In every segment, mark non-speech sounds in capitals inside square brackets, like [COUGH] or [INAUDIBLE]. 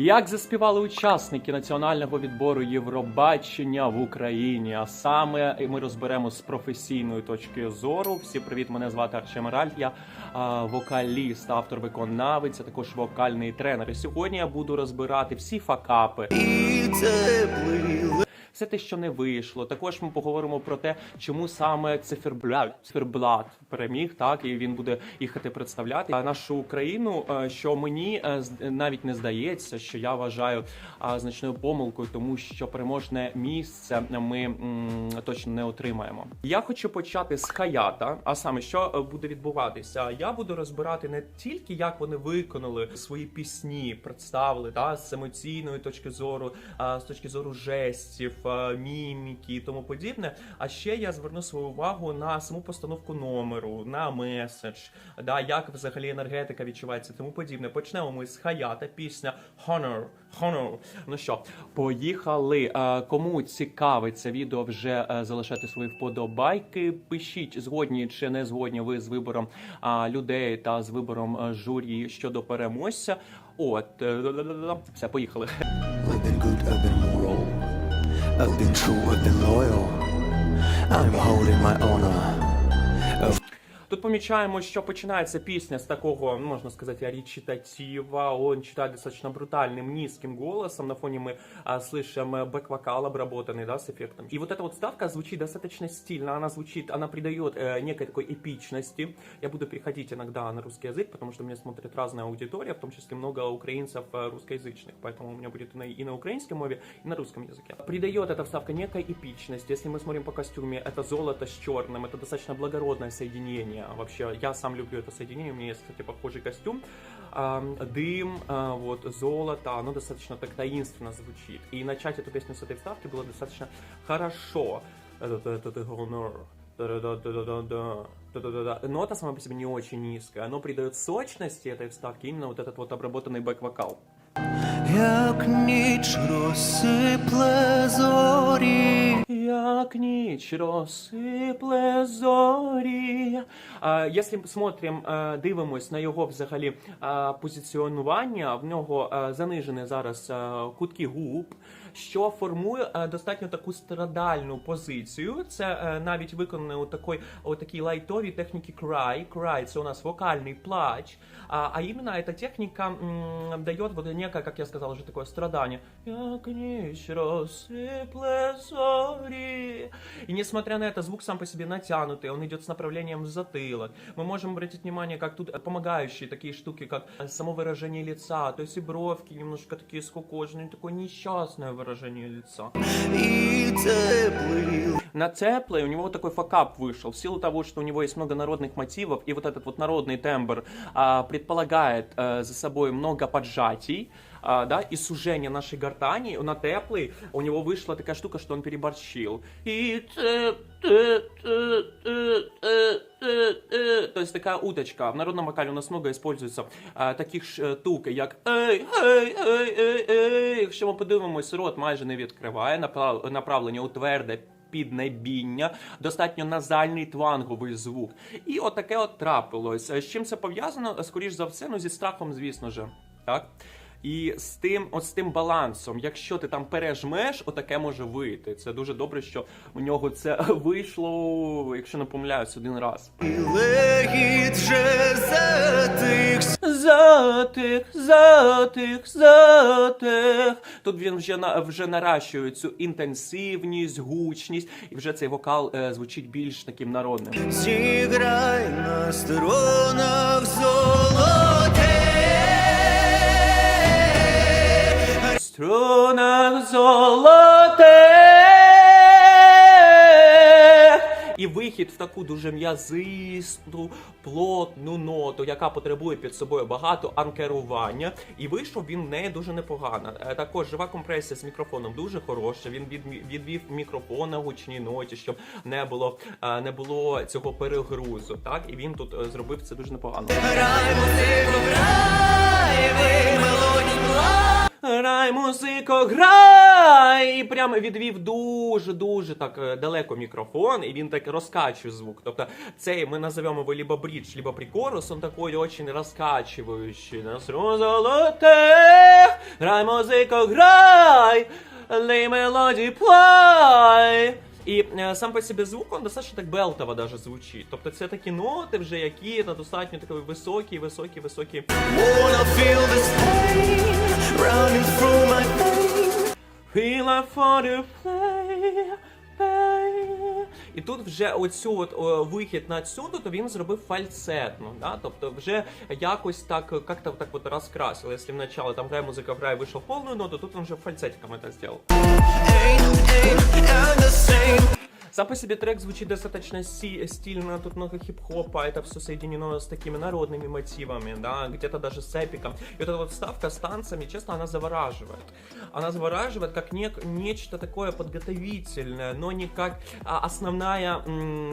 Як заспівали учасники національного відбору Євробачення в Україні? А саме ми розберемо з професійної точки зору. Всі привіт, мене звати Арчем Ральф. Я а, вокаліст, автор виконавець, а також вокальний тренер. І сьогодні я буду розбирати всі факапи. Все те, що не вийшло. Також ми поговоримо про те, чому саме циферблат циферблат переміг, так і він буде їхати представляти нашу Україну. е, Що мені е, навіть не здається, що я вважаю значною помилкою, тому що переможне місце ми точно не отримаємо. Я хочу почати з хаята. А саме що е, буде відбуватися? Я буду розбирати не тільки як вони виконали свої пісні, представили та з емоційної точки зору, а, з точки зору жестів, міміки і тому подібне. А ще я зверну свою увагу на саму постановку номеру, на меседж, да, як взагалі енергетика відчувається, тому подібне. Почнемо ми з хаята, пісня Honor. Honor. Ну що, поїхали. Кому цікаве це відео, вже е, залишайте свої вподобайки. Пишіть згодні чи не згодні ви з вибором людей та з вибором е, журі щодо переможця. От е, все, поїхали. I've been true, I've been loyal. I'm holding my honor. Тут помічаємо, що починається пісня з такого, ну, можна сказати, речитатива. Он читает достаточно брутальным низким голосом. На фоне мы а, слышим э, бэк-вокал обработанный, да, с эффектом. И вот эта вот ставка звучит достаточно стильно. Она звучит, она придает э, некой такой эпичности. Я буду переходить иногда на русский язык, потому что меня смотрит разная аудитория, в том числе много украинцев э, русскоязычных. Поэтому у меня будет и на, и на украинском мове, и на русском языке. Придает эта вставка некой эпичности. Если мы смотрим по костюме, это золото с черным, это достаточно благородное соединение. Вообще, я сам люблю это соединение, у меня есть, кстати, похожий костюм. Дым, а, вот, золото, оно достаточно так таинственно звучит. И начать эту песню с этой вставки было достаточно хорошо. Нота сама по себе не очень низкая, оно придает сочности этой вставки именно вот этот вот обработанный бэк-вокал. Як ніч. Як ніч розсипле зорі. Якщо смотрим, дивимось на його взагалі позиціонування, в нього занижене зараз кутки губ, що формує а, достатньо таку страдальну позицію. Це е, навіть виконано у такій, у такій лайтовій техніці cry. Cry – це у нас вокальний плач. А, а именно эта техника м, дает вот некое, как я сказал, уже такое страдание. Як ніч розсипле зорі. И несмотря на это, звук сам по себе натянутый, он идет с направлением в затылок. Мы можем обратить внимание, как тут помогающие такие штуки, как э, само выражение лица, то есть и бровки немножко такие скукоженные, такое несчастное выражение лица. І теплий На Теплой у него такой факап вышел в силу того, что у него есть много народных мотивов, и вот этот вот народный тембр а, предполагает а, за собой много поджатий, а, да, и сужения нашей гортани. На Теплый у него вышла такая штука, что он переборщил. И то есть такая уточка. В народном вокале у нас много используется а, таких штук, як ей, ей, ей, ей, ей. Якщо ми подивимось, рот майже не відкриває, направ- направлення у тверде піднебіння, достатньо назальний тванговий звук. І отаке от трапилось. З чим це пов'язано? Скоріш за все, ну зі страхом, звісно ж. Так? І з тим, от з тим балансом, якщо ти там пережмеш, отаке може вийти. Це дуже добре, що у нього це [LAUGHS] вийшло, якщо не помиляюсь, один раз. і легіт вже затих. Затих, затих. Тут він вже на вже наращує цю інтенсивність, гучність, і вже цей вокал е, звучить більш таким народним. Зіграй на струнах золоте. Струнах золоте. І вихід в таку дуже м'язисту, плотну ноту, яка потребує під собою багато анкерування. І вийшов він в неї дуже непогано. Е, Також жива компресія з мікрофоном дуже хороша. Він відвів мікрофон на гучній ноті, щоб не було, е, не було цього перегрузу. Так, і він тут е, зробив це дуже непогано. Грай музику, грай, ви мелодію Грай, музико, грай! І прямо відвів дуже дуже так е, далеко мікрофон, і він так розкачує звук. Тобто цей ми назовемо его либо бридж, либо прикорус, он такой очень раскачивающий. На золоте, грай музико, грай! Лей мелодії, плай! І е, сам по собі звук, он достатньо так белтово даже звучить. Тобто це такі ноти вже, які та достатньо такий високі, високі, високі. Wanna feel this pain running through my veins. Feel I for to play. І тут вже оцю от о, вихід на цю, то він зробив фальцетно, да? тобто вже якось так, як-то так от розкрасив. Якщо вначале там грає музика, грає, вийшов повну ноту, тут він вже фальцетиком це зробив. Сам по себе трек звучит достаточно си- стильно, тут много хип-хопа, это все соединено с такими народными мотивами, да, где-то даже с эпиком. И вот эта вот ставка с танцами, честно, она завораживает. Она завораживает как нек- нечто такое подготовительное, но не как а, основная,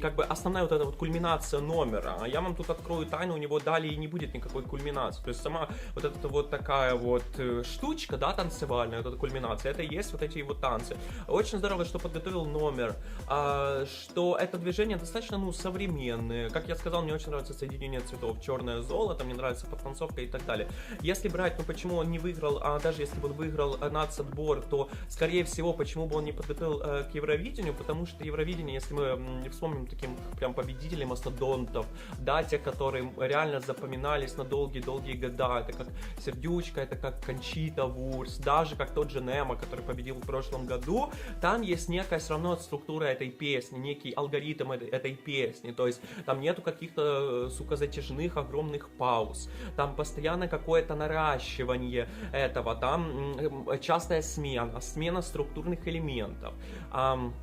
как бы основная вот эта вот кульминация номера. А я вам тут открою тайну, у него далее не будет никакой кульминации. То есть сама вот эта вот такая вот э, штучка, да, танцевальная, вот эта кульминация, это и есть вот эти вот танцы. Очень здорово, что подготовил номер, а, что это движение достаточно, ну, современное. Как я сказал, мне очень нравится соединение цветов. Черное золото, мне нравится подтанцовка и так далее. Если брать, ну, почему он не выиграл, а даже если бы он выиграл э, нацотбор, то, скорее всего, почему бы он не подготовил э, к Евровидению, потому что Евровидение, если мы м, вспомним таким прям победителей мастодонтов, да, те, которые реально запоминались на долгие-долгие года, это как Сердючка, это как Кончита Вурс, даже как тот же Немо, который победил в прошлом году, там есть некая все равно структура этой песни, некий алгоритм этой, песни, то есть там нету каких-то, э, сука, затяжных огромных пауз, там постоянно какое-то наращивание этого, там м, частая смена, смена структурных элементов. Ам,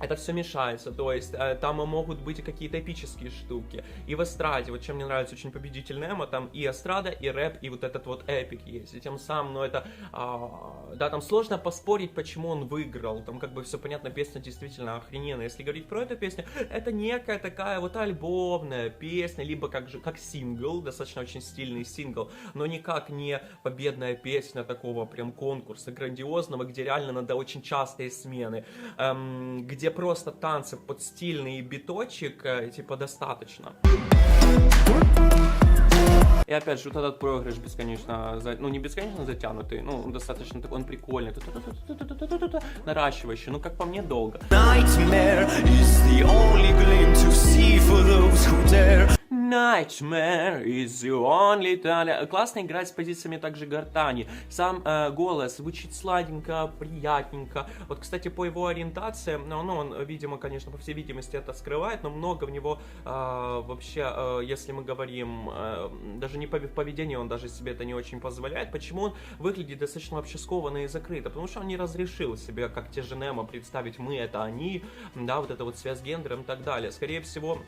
это все мешается, то есть э, там могут быть какие-то эпические штуки. И в эстраде, вот чем мне нравится очень победитель Немо, там и эстрада, и рэп, и вот этот вот эпик есть. И тем самым, ну это, а, да, там сложно поспорить, почему он выиграл. Там как бы все понятно, песня действительно охрененная. Если говорить про эту песню, это некая такая вот альбомная песня, либо как же, как сингл, достаточно очень стильный сингл, но никак не победная песня такого прям конкурса грандиозного, где реально надо очень частые смены, эм, где где просто танцы под стильный биточек, э, типа, достаточно. И опять же, вот этот проигрыш бесконечно, ну не бесконечно затянутый, ну достаточно такой, он прикольный, наращивающий, ну как по мне долго. Nightmare Nightmare is the only talent. Классно играть с позициями также гортани. Сам э, голос звучит сладенько, приятненько. Вот, кстати, по его ориентации, ну, ну, он, видимо, конечно, по всей видимости это скрывает, но много в него э, вообще, э, если мы говорим, э, даже не по поведению, он даже себе это не очень позволяет. Почему он выглядит достаточно вообще скованно и закрыто? Потому что он не разрешил себе, как те же Немо, представить мы это они, да, вот эта вот связь с гендером и так далее. Скорее всего,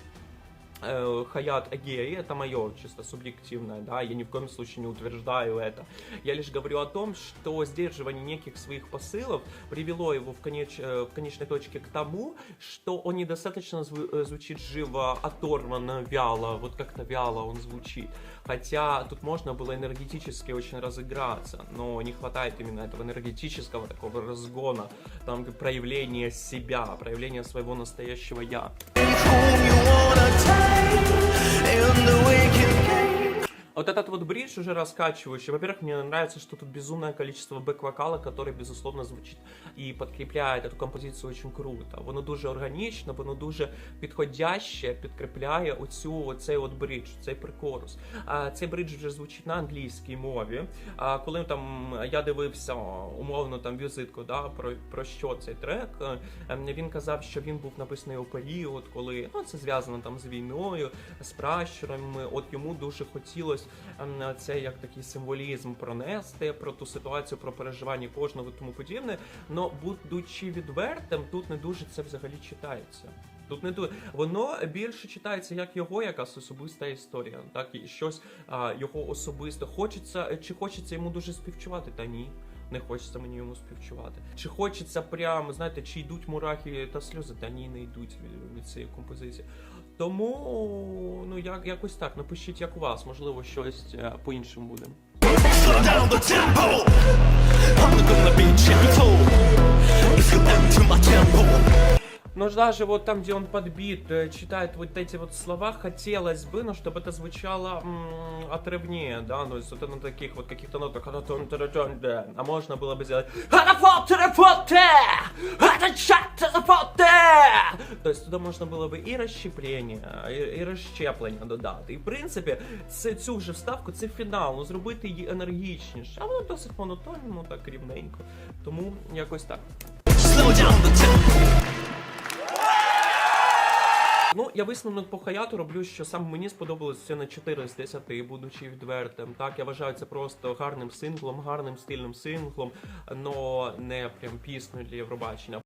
Хаят Агеи, это мое чисто субъективное, да, я ни в коем случае не утверждаю это. Я лишь говорю о том, что сдерживание неких своих посылов привело его в, конеч, э, в конечной точке к тому, что он недостаточно зву- э, звучит живо, оторванно, вяло, вот как-то вяло он звучит. Хотя тут можно было энергетически очень разыграться, но не хватает именно этого энергетического такого разгона, там проявления себя, проявления своего настоящего я. gonna take in the way Вот этот вот бридж уже раскачивающий. Во-первых, мне нравится, что тут безумное количество бэк-вокала, который, безусловно, звучит і підкріпляє эту композицію очень круто. Воно дуже органічно, воно дуже підходяще підкріпляє оцю оцей от бридж, цей прикорус. А цей бридж вже звучить на англійській мові. А коли там я дивився умовно там візитку, да, про, про що цей трек, е, ем, він казав, що він був написаний у період, коли ну, це зв'язано там з війною, з пращурами. От йому дуже хотілося ем, це як такий символізм пронести про ту ситуацію, про переживання кожного тому подібне. Но будучи відвертим, тут не дуже це взагалі читається. Тут не дуже воно більше читається як його якась особиста історія, так і щось а, його особисто. Хочеться чи хочеться йому дуже співчувати? Та ні. Не хочеться мені йому співчувати. Чи хочеться прямо, знаєте, чи йдуть мурахи та сльози? Та ні, не йдуть від, від цієї композиції. Тому ну як якось так. Напишіть, як у вас, можливо, щось е, по-іншому буде. Slow down the tempo. I'm gonna be gentle. If you enter my temple. Но даже вот там, где он подбит, э, читает вот эти вот слова, хотелось бы, ну, чтобы это звучало м, отрывнее, да, ну, то есть вот на таких вот каких-то нотах, а тон- тон- тон- да. а можно было бы сделать то есть туди можна було би і розщеплення, і, і розщеплення додати. І в принципі, це цю вже вставку, це фінал, ну зробити її енергічніше, а воно досить монотонно, ну так рівненько. Тому якось так. Ну, я висновок по хаяту роблю, що саме мені сподобалося на 4 з 10, будучи відвертим. Так, я вважаю це просто гарним синглом, гарним стильним синглом, но не прям піснею для Євробачення.